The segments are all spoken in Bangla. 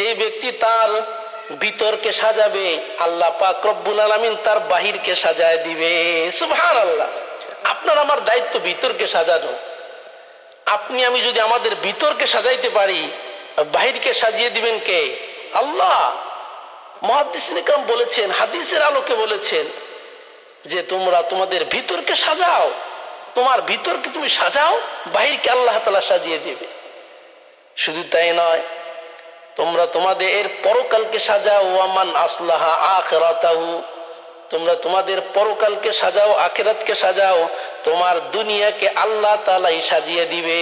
যে ব্যক্তি তার ভিতরকে সাজাবে, আল্লাহ পাক রব্বুল আলামিন তার বাহিরকে সাজায় দিবে। সুবহান আল্লাহ আপনার আমার দায়িত্ব ভিতরকে সাজানো। আপনি, আমি যদি আমাদের ভিতরকে সাজাইতে পারি, বাহিরকে সাজিয়ে দিবেন কে? আল্লাহ। মহাদিসিন ইকরাম বলেছেন, হাদিসের আলোকে বলেছেন যে তোমরা তোমাদের ভিতরকে সাজাও। তোমার ভিতরকে তুমি সাজাও, বাহিরকে আল্লাহ তালা সাজিয়ে দেবে। শুধু তাই নয় তোমরা তোমাদের এর পরকালকে সাজাও, ওয়ামান আসলাহা আখরাতাহু। তোমরা তোমাদের পরকালকে সাজাও, আখেরাতকে সাজাও, তোমার দুনিয়াকে আল্লাহ তালাই সাজিয়ে দিবে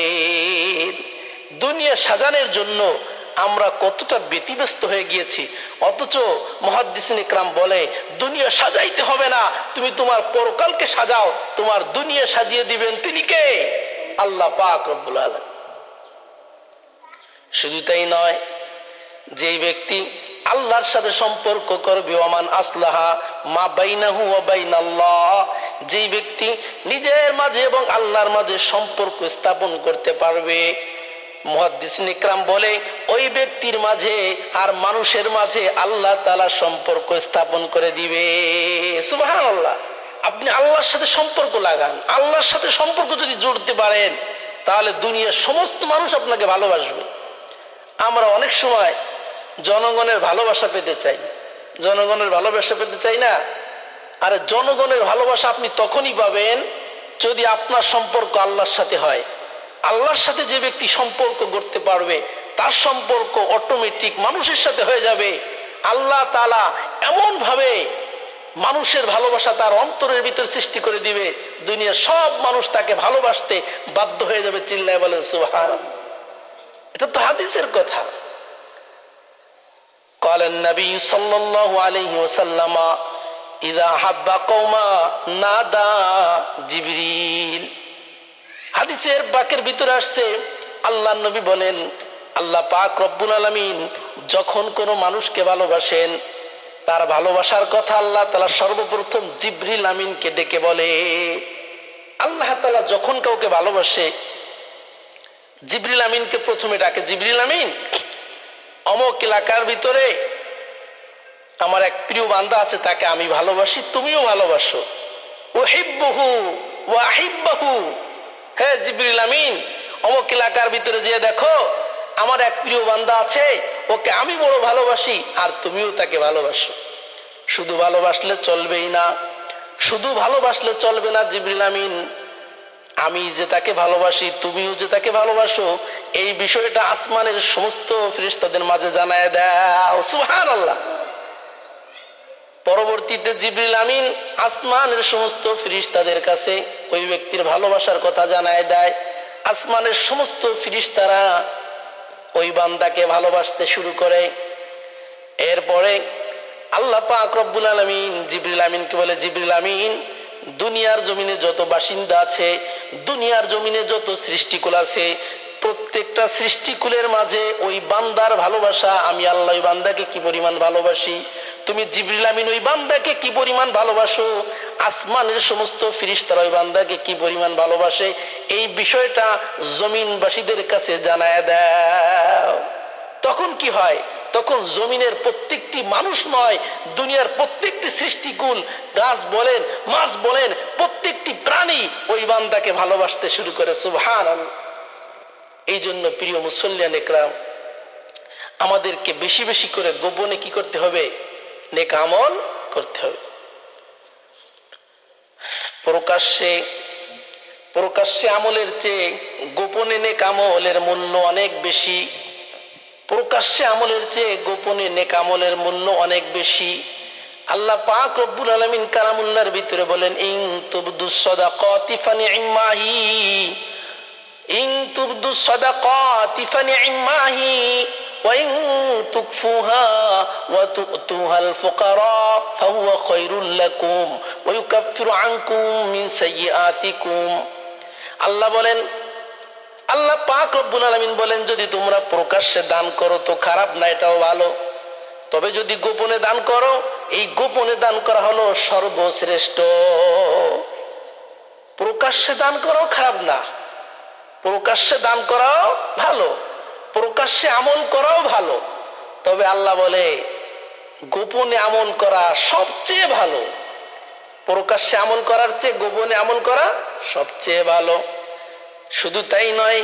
দুনিয়া সাজানোর জন্য আমরা কতটা ব্যতিব্যস্ত হয়ে গিয়েছি। অথচ মহাদ্দিসিন ইকরাম বলে, দুনিয়া সাজাইতে হবে না, তুমি তোমার পরকালকে সাজাও, তোমার দুনিয়া সাজিয়ে দিবেন তিনি কে? আল্লাহ পাক রব্বুল আলম শুধু তাই নয় যেই ব্যক্তি আল্লাহর সাথে সম্পর্ক করবে ওমান আসলাহা মা বাইনাহু বাইনাল্লাহ, যেই ব্যক্তি নিজের মাঝে এবং আল্লাহর মাঝে সম্পর্ক স্থাপন করতে পারবে। মুহাদ্দিসিন ইকরাম বলে, ওই ব্যক্তির মাঝে আর মানুষের মাঝে আল্লাহ তাআলা সম্পর্ক স্থাপন করে দিবে। সুবহানাল্লাহ। আপনি আল্লাহর সাথে সম্পর্ক লাগান। আল্লাহর সাথে সম্পর্ক যদি জুড়তে পারেন, তাহলে দুনিয়ার সমস্ত মানুষ আপনাকে ভালোবাসবে। আমরা অনেক সময় জনগণের ভালোবাসা পেতে চাই। জনগণের ভালোবাসা পেতে চাই না? আর জনগণের ভালোবাসা আপনি তখনই পাবেন যদি আপনার সম্পর্ক আল্লাহর সাথে হয়। আল্লাহর সাথে যে ব্যক্তি সম্পর্ক করতে পারবে, তার সম্পর্ক অটোমেটিক মানুষের সাথে হয়ে যাবে। আল্লাহ তালা এমন ভাবে মানুষের ভালোবাসা তার অন্তরের ভিতর সৃষ্টি করে দিবে। দুনিয়ার সব মানুষ তাকে ভালোবাসতে বাধ্য হয়ে যাবে, চিল্লায় বলেন সুহান এটা তো হাদিসের কথা। قال النبي صلى الله عليه وسلم إذا حب قوما نادى জিবরিল হাদিসের বাকের ভিতরে আসছে আল্লাহ নবী বলেন আল্লাহ পাক রব্বুল আলামিন যখন কোনো মানুষকে ভালোবাসেন তার ভালোবাসার কথা আল্লাহ তালা সর্বপ্রথম জিবরিল আমিনকে ডেকে বলে আল্লাহ তালা যখন কাউকে ভালোবাসে জিবরিল আমিনকে প্রথমে ডাকে জিবরিল আমিন অমক এলাকার ভিতরে আমার এক প্রিয় বান্দা আছে, তাকে আমি ভালোবাসি, তুমিও ভালোবাসো। ওহিব্বহু ওয়াহিব্বাহু হ্যাঁ জিবরিল আমিন, অমক এলাকার ভিতরে যেয়ে দেখো, আমার এক প্রিয় বান্দা আছে, ওকে আমি বড় ভালোবাসি, আর তুমিও তাকে ভালোবাসো। শুধু ভালোবাসলে চলবেই না, শুধু ভালোবাসলে চলবে না জিবরিল আমিন, আমি যে তাকে ভালোবাসি, তুমিও যে তাকে ভালোবাসো, এই বিষয়টা আসমানের সমস্ত ফেরেশতাদের মাঝে জানায় দাও সুহান আল্লাহ পরবর্তীতে জিবরিল আমিন আসমানের সমস্ত ফিরিস্তাদের কাছে ওই ব্যক্তির ভালোবাসার কথা জানায় দেয়। আসমানের সমস্ত ফিরিস্তারা ওই বান্দাকে ভালোবাসতে শুরু করে। এরপরে আল্লাহ পাক রব্বুল আলমিন জিবরিল আমিনকে বলে, জিবরিল আমিন, দুনিয়ার জমিনে যত বাসিন্দা আছে, দুনিয়ার জমিনে যত সৃষ্টিকুল আছে, প্রত্যেকটা সৃষ্টিকুলের মাঝে ওই বান্দার ভালোবাসা, আমি আল্লাহ বান্দাকে কি পরিমাণ ভালোবাসি? তুমি জিবরিল আমিন ওই বান্দাকে কি পরিমাণ ভালোবাসো? আসমানের সমস্ত ফিরিস্তার ওই বান্দাকে কি পরিমাণ ভালোবাসে? এই বিষয়টা জমিনবাসীদের কাছে জানায় দাও। তখন কি হয়? তখন জমিনের প্রত্যেকটি মানুষ নয়, দুনিয়ার প্রত্যেকটি সৃষ্টিকুল, গাছ বলেন, মাছ বলেন, প্রত্যেকটি প্রাণী ওই বান্দাকে ভালোবাসতে শুরু করে সুবহান এই জন্য প্রিয় মুসল্লিয়ান একরাম আমাদেরকে বেশি বেশি করে গোপনে কি করতে হবে? নেক আমল করতে হবে। প্রকাশ্যে প্রকাশ্যে আমলের চেয়ে গোপনে নেক আমলের মূল্য অনেক বেশি। প্রকাশ্যে আমলের চেয়ে গোপনে নেক আমলের মূল্য অনেক বেশি। আল্লাহ পাক রব্বুল আলামিন কালামুল্লাহর ভিতরে বলেন ইং তুবদুস সাদাকাতি ফানি'মাহি ইং তুবদুস সাদাকাতি ফানি'মাহি وإن تكفوها وتؤتوها الفقراء فهو خير لكم ويكفر عنكم من سيئاتكم আল্লাহ বলেন আল্লাহ পাক রব্বুল আলামিন বলেন যদি তোমরা প্রকাশ্যে দান করো তো খারাপ না এটাও ভালো তবে যদি গোপনে দান করো এই গোপনে দান করা হলো সর্বশ্রেষ্ঠ প্রকাশ্যে দান করাও খারাপ না প্রকাশ্যে দান করাও ভালো প্রকাশ্যে আমল করাও ভালো। তবে আল্লাহ বলে, গোপনে আমল করা সবচেয়ে ভালো। প্রকাশ্যে আমল করার চেয়ে গোপনে আমল করা সবচেয়ে ভালো। শুধু তাই নয়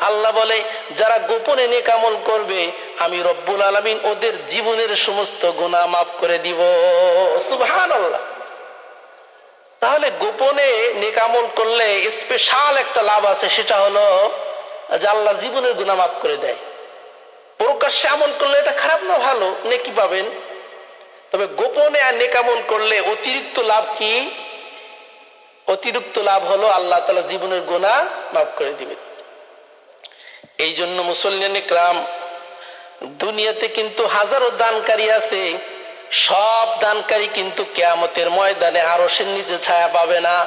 আল্লাহ বলে, যারা গোপনে নেক আমল করবে, আমি রব্বুল আলামিন ওদের জীবনের সমস্ত গুণা মাফ করে দিব। সুবহানাল্লাহ। তাহলে গোপনে নেক আমল করলে স্পেশাল একটা লাভ আছে, সেটা হলো যে আল্লাহ জীবনের গুনাহ মাফ করে দেয়। প্রকাশ্যে আমল করলে এটা খারাপ না, ভালো, নেকি পাবেন। তবে গোপনে আর নেক আমল করলে অতিরিক্ত লাভ কি? অতিরিক্ত লাভ হলো আল্লাহ তালা জীবনের গোনা মাফ করে দিবেন। এই জন্য মুসলিম দুনিয়াতে কিন্তু হাজারো দানকারী আছে সব দানকারী কিন্তু কেয়ামতের ময়দানে আরও সে নিচে ছায়া পাবে না।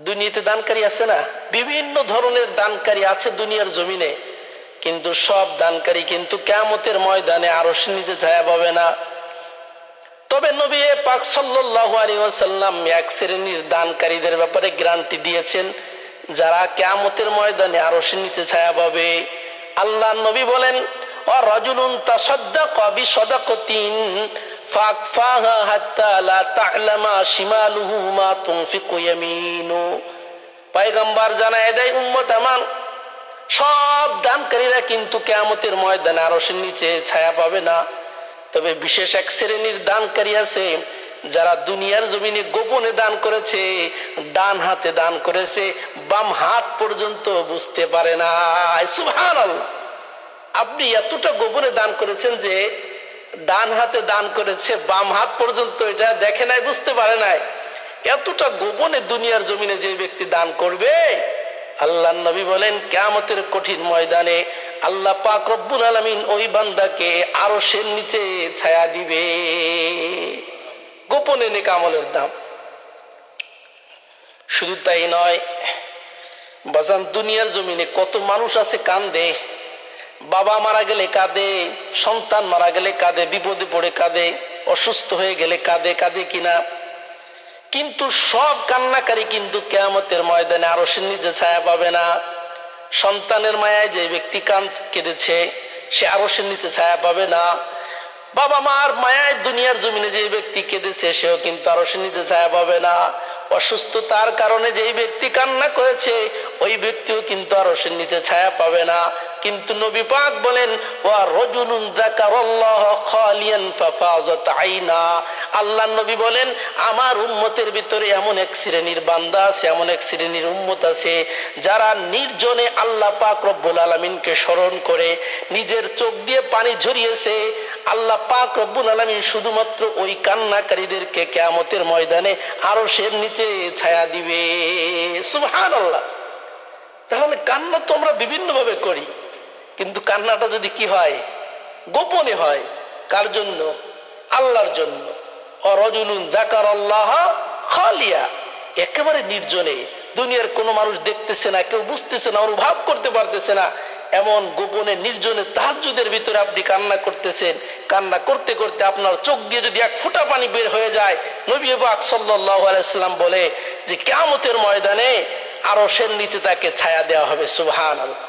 দুনিয়াতে দানকারী আছে না? বিভিন্ন ধরনের দানকারী আছে দুনিয়ার জমিনে। কিন্তু সব দানকারী কিন্তু কেয়ামতের ময়দানে আরও সে নিচে ছায়া পাবে না। তবে নবী পাক সাল্লাল্লাহু আলাইহি ওয়াসাল্লাম এক শ্রেণির দানকারীদের ব্যাপারে গ্যারান্টি দিয়েছেন, যারা কেয়ামতের ময়দানে আরও নিচে ছায়া পাবে। আল্লাহ নবী বলেন রাজুলুন তাসাদ্দাকা বিসাদাকাতিন ফাকফাহা হাত্তা লা তা'লামা শিমালুহু মা তুনফিকু ইয়ামিনু। পয়গম্বর জানায় দেয়, উম্মত আমার, সব দানকারীরা কিন্তু কেয়ামতের ময়দানে আরও নিচে ছায়া পাবে না। তবে বিশেষ এক শ্রেণির দানকারী আছে, যারা দুনিয়ার জমিনে গোপনে দান করেছে, ডান হাতে দান করেছে, বাম হাত পর্যন্ত বুঝতে পারে না। সুহান আপনি এতটা গোপনে দান করেছেন যে ডান হাতে দান করেছে, বাম হাত পর্যন্ত এটা দেখে নাই, বুঝতে পারে নাই। এতটা গোপনে দুনিয়ার জমিনে যে ব্যক্তি দান করবে, আল্লাহ নবী বলেন কেমতের কঠিন ময়দানে আল্লাহ পাক রব্বুল আলমিন ওই বান্দাকে আরও সে নিচে ছায়া দিবে। গোপনে নেক আমলের দাম। শুধু তাই নয়, বাজান দুনিয়ার জমিনে কত মানুষ আছে কান্দে। বাবা মারা গেলে কাঁদে, সন্তান মারা গেলে কাঁদে, বিপদে পড়ে কাঁদে, অসুস্থ হয়ে গেলে কাঁদে কাঁদে কিনা? কিন্তু সব কান্নাকারী কিন্তু কেয়ামতের ময়দানে আরও সে নিজে ছায়া পাবে না। সন্তানের মায়ায় যে ব্যক্তি কান কেঁদেছে, সে আরও সে নিচে ছায়া পাবে না। বাবা মার মায়ায় দুনিয়ার জমিনে যে ব্যক্তি কেঁদেছে, সেও কিন্তু আরও সে নিচে ছায়া পাবে না। অসুস্থতার কারণে যেই ব্যক্তি কান্না করেছে, ওই ব্যক্তিও কিন্তু আরও সে নিচে ছায়া পাবে না। কিন্তু নবী পাক বলেন, ওয়া রাজুলুন যাকারাল্লাহ খালিয়ান ফাফাজাত আইনা। আল্লাহ নবী বলেন, আমার উম্মতের ভিতরে এমন এক শ্রেণির বান্দা আছে, এমন এক শ্রেণির উম্মত আছে, যারা নির্জনে আল্লাহ পাক রব্বুল আলমিনকে স্মরণ করে, নিজের চোখ দিয়ে পানি ঝরিয়েছে। আল্লাহ পাক রব্বুল আলমিন শুধুমাত্র ওই কান্নাকারীদেরকে কেয়ামতের ময়দানে আরও সের নিচে ছায়া দিবে। সুবহান আল্লাহ তাহলে কান্না তো আমরা বিভিন্ন ভাবে করি। কিন্তু কান্নাটা যদি কি হয়? গোপনে হয়। কার জন্য? আল্লাহর জন্য। অরজুলুন জাকার আল্লাহ খালিয়া। একেবারে নির্জনে। দুনিয়ার কোনো মানুষ দেখতেছে না, কেউ বুঝতেছে না, অনুভব করতে পারতেছে না। এমন গোপনে, নির্জনে তাহাজুদের ভিতরে আপনি কান্না করতেছেন। কান্না করতে করতে আপনার চোখ দিয়ে যদি এক ফুটা পানি বের হয়ে যায়, নবী বাক সাল্লাহ আলাইসাল্লাম বলে যে কেমতের ময়দানে আরও সের নিচে তাকে ছায়া দেওয়া হবে সুবহান আল্লাহ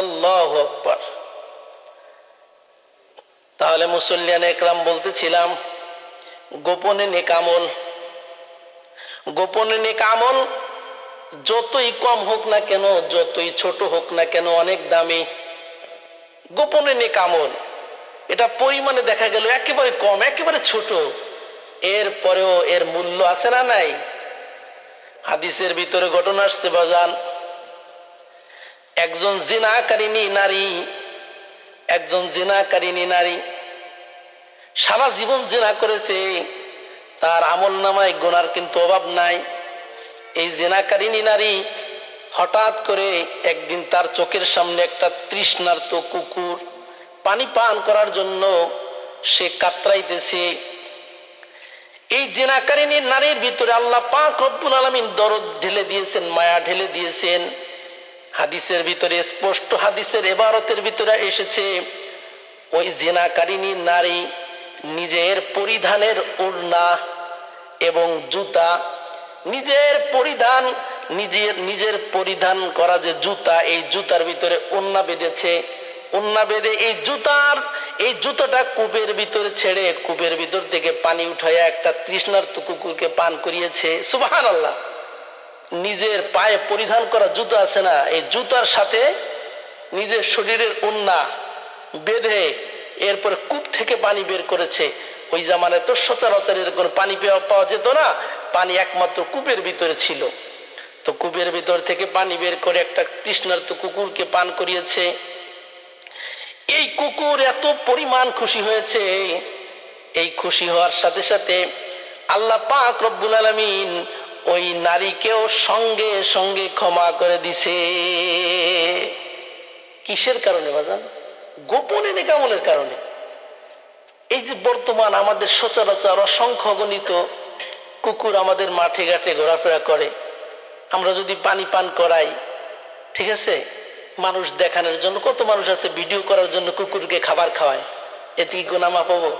আল্লাহ তাহলে মুসল্লিয়ান একরাম বলতেছিলাম, গোপনে নেকামল গোপনে নেকামল যতই কম হোক না কেন, যতই ছোট হোক না কেন, অনেক দামি। গোপনে নেকামল এটা পরিমাণে দেখা গেল একেবারে কম, একেবারে ছোট। এর পরেও এর মূল্য আছে না নাই? হাদিসের ভিতরে ঘটনা আসছে, বাজান। একজন জিনাকারিনী নারী, একজন জিনাকারিনী নারী সারা জীবন জেনা করেছে, তার আমল নামায় গোনার কিন্তু অভাব নাই। এই জেনাকারিনী নারী হঠাৎ করে একদিন তার চোখের সামনে একটা তৃষ্ণার্ত কুকুর পানি পান করার জন্য সে কাতরাইতেছে। এই জেনাকারিনী নারীর ভিতরে আল্লাহ পাক রব্বুল আলমিন দরদ ঢেলে দিয়েছেন, মায়া ঢেলে দিয়েছেন। হাদিসের ভিতরে, স্পষ্ট হাদিসের এবারতের ভিতরে এসেছে, ওই জেনাকারিনী নারী নিজের পরিধানের ওড়না এবং জুতা, নিজের পরিধান, নিজের নিজের পরিধান করা যে জুতা, এই জুতার ভিতরে ওন্না বেঁধেছে। ওন্না বেঁধে এই জুতার, এই জুতাটা কূপের ভিতরে ছেড়ে কূপের ভিতর থেকে পানি উঠাইয়া একটা তৃষ্ণার্ত কুকুরকে পান করিয়েছে। সুবাহান আল্লাহ নিজের পায়ে পরিধান করা জুতো আছে না, এই জুতার সাথে নিজের শরীরের উন্না বেঁধে এরপর কূপ থেকে পানি বের করেছে। ওই জামানায় তো সচরাচর এরকম পানি পাওয়া যেত না, পানি একমাত্র কূপের ভিতরে ছিল। তো কূপের ভিতর থেকে পানি বের করে একটা তৃষ্ণার্ত কুকুরকে পান করিয়েছে। এই কুকুর এত পরিমাণ খুশি হয়েছে। এই খুশি হওয়ার সাথে সাথে আল্লাহ পাক রব্বুল আলমিন ওই নারীকেও সঙ্গে সঙ্গে ক্ষমা করে দিছে। কিসের কারণে বাজান? গোপনে নিকামলের কারণে? এই যে বর্তমান আমাদের সচরাচর অসংখ্য গণিত কুকুর আমাদের মাঠে ঘাটে ঘোরাফেরা করে, আমরা যদি পানি পান করাই, ঠিক আছে? মানুষ দেখানোর জন্য, কত মানুষ আছে ভিডিও করার জন্য কুকুরকে খাবার খাওয়ায়? এতে কি গুনামা পাবো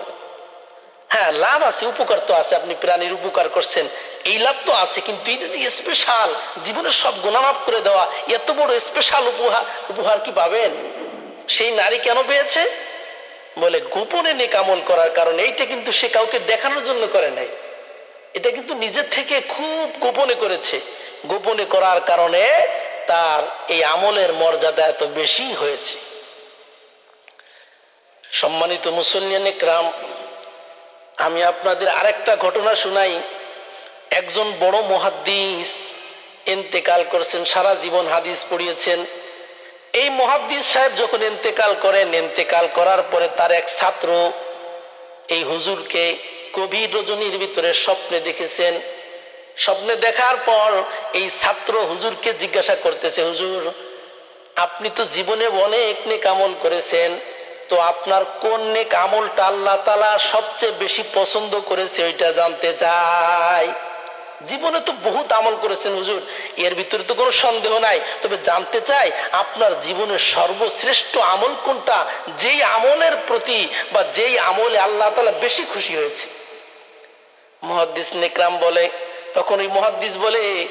হ্যাঁ লাভ আছে, উপকার তো আছে, আপনি প্রাণীর উপকার করছেন। এই লাভ তো আছে, কিন্তু এই যে স্পেশাল জীবনের সব গুণামাপ করে দেওয়া, এত বড় স্পেশাল উপহার উপহার কি পাবেন? সেই নারী কেন পেয়েছে? বলে, গোপনে নেকামল করার কারণে, এইটা কিন্তু সে কাউকে দেখানোর জন্য করে নাই। এটা কিন্তু নিজের থেকে খুব গোপনে করেছে। গোপনে করার কারণে তার এই আমলের মর্যাদা এত বেশি হয়েছে। সম্মানিত মুসলিয়ান ক্রাম আমি আপনাদের আরেকটা ঘটনা শুনাই। একজন বড় মহাদ্দিস এন্তেকাল করেছেন, সারা জীবন হাদিস পড়িয়েছেন। এই মহাদ্দিস সাহেব যখন এন্তেকাল করেন এন্তেকাল করার পরে তার এক ছাত্র এই হুজুরকে গভীর রজনীর ভিতরে স্বপ্নে দেখেছেন। স্বপ্নে দেখার পর এই ছাত্র হুজুরকে জিজ্ঞাসা করতেছে, হুজুর, আপনি তো জীবনে অনেক নেক আমল করেছেন, তো আপনার কোন নেক আমলটা আল্লাহ তালা সবচেয়ে বেশি পছন্দ করেছে, ওইটা জানতে চাই। জীবনে তো বহুত আমল করেছেন হুজুর। এর ভিতরে তো কোনো সন্দেহ নাই। তবে জানতে চাই, আপনার জীবনের সর্বশ্রেষ্ঠ আমল কোনটা? যেই আমলের প্রতি বা যেই আমলে আল্লাহ তালা বেশি খুশি হয়েছে। মহাদ্দিস নেকরাম বলে, তখন ওই মহাদ্দিস বলে,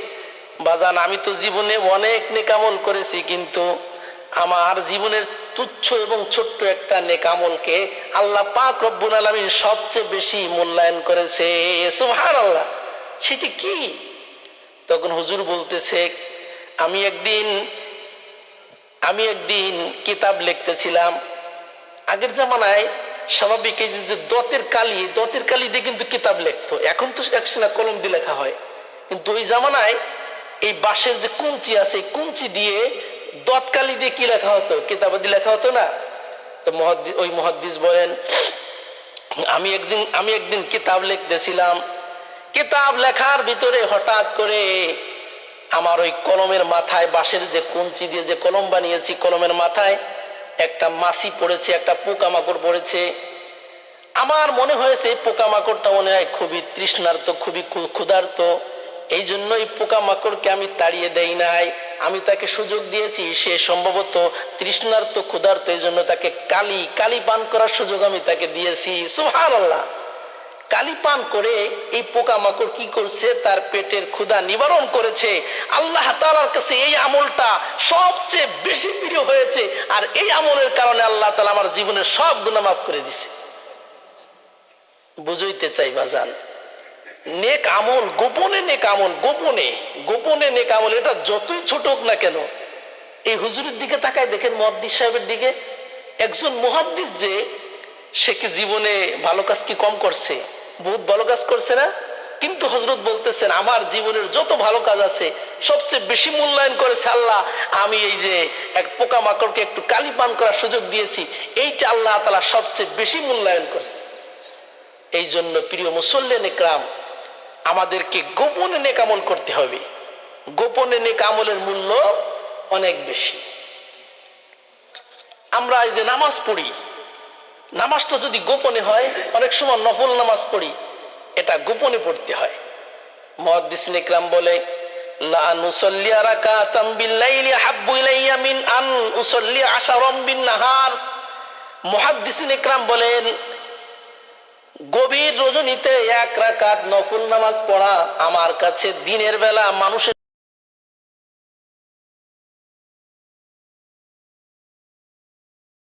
বাজান, আমি তো জীবনে অনেক নেকামল করেছি, কিন্তু আমার জীবনের তুচ্ছ এবং ছোট্ট একটা নেকামলকে আল্লাহ পাক রব্বুল আলমিন সবচেয়ে বেশি মূল্যায়ন করেছে। সুহার আল্লাহ সেটি কি? তখন হুজুর বলতেছে, আমি একদিন আমি একদিন কিতাব লিখতেছিলাম। আগের জামানায় স্বাভাবিক এই যে দতের কালি দতের কালি দিয়ে কিন্তু কিতাব লিখতো। এখন তো একসময় কলম দিয়ে লেখা হয়। কিন্তু ওই জামানায় এই বাঁশের যে কুঞ্চি আছে কুঞ্চি দিয়ে দতকালি দিয়ে কি লেখা হতো? কিতাবাদি লেখা হতো না? তো ওই মহাদ্দিস বলেন, আমি একদিন আমি একদিন কিতাব লিখতেছিলাম। কিতাব লেখার ভিতরে হঠাৎ করে আমার ওই কলমের মাথায়, বাঁশের যে কুঞ্চি দিয়ে যে কলম বানিয়েছি, কলমের মাথায় একটা মাছি পড়েছে, একটা পোকামাকড় পড়েছে। আমার মনে হয়েছে পোকামাকড়টা মনে হয় খুবই তৃষ্ণার্ত, খুবই ক্ষুধার্ত। এই জন্য এই পোকামাকড়কে আমি তাড়িয়ে দেই নাই। আমি তাকে সুযোগ দিয়েছি, সে সম্ভবত তৃষ্ণার্ত, ক্ষুধার্ত, এই জন্য তাকে কালি কালি পান করার সুযোগ আমি তাকে দিয়েছি। সুহার আল্লাহ কালি পান করে এই পোকামাকড় কি করছে? তার পেটের ক্ষুধা নিবারণ করেছে। আল্লাহ তালার কাছে এই আমলটা সবচেয়ে বেশি প্রিয় হয়েছে। আর এই আমলের কারণে আল্লাহ তালা আমার জীবনের সব গুণা মাফ করে দিছে। বুঝইতে চাই বাজান, নেক আমল গোপনে নেক আমল গোপনে গোপনে নেক আমল এটা যতই ছোট হোক না কেন, এই হুজুরের দিকে তাকায় দেখেন মহাদ্দিস সাহেবের দিকে একজন মহাদ্দিস যে, সে কি জীবনে ভালো কাজ কি কম করছে? বহুত ভালো কাজ করছে না? কিন্তু হজরত বলতেছেন, আমার জীবনের যত ভালো কাজ আছে, সবচেয়ে বেশি মূল্যায়ন করেছে আল্লাহ। আমি এই যে এক পোকামাকড়কে একটু কালি পান করার সুযোগ দিয়েছি, এইটা আল্লাহ তালা সবচেয়ে বেশি মূল্যায়ন করেছে। এই জন্য প্রিয় মুসল্লেন একরাম, আমাদেরকে গোপনে নেকামল করতে হবে। গোপনে নেকামলের মূল্য অনেক বেশি। আমরা এই যে নামাজ পড়ি নামাজটা যদি গোপনে হয়, অনেক সময় নফল নামাজ পড়ি, এটা গোপনে পড়তে হয়। বলেন, গভীর রজনীতে এক রাকাত নফল নামাজ পড়া আমার কাছে দিনের বেলা মানুষের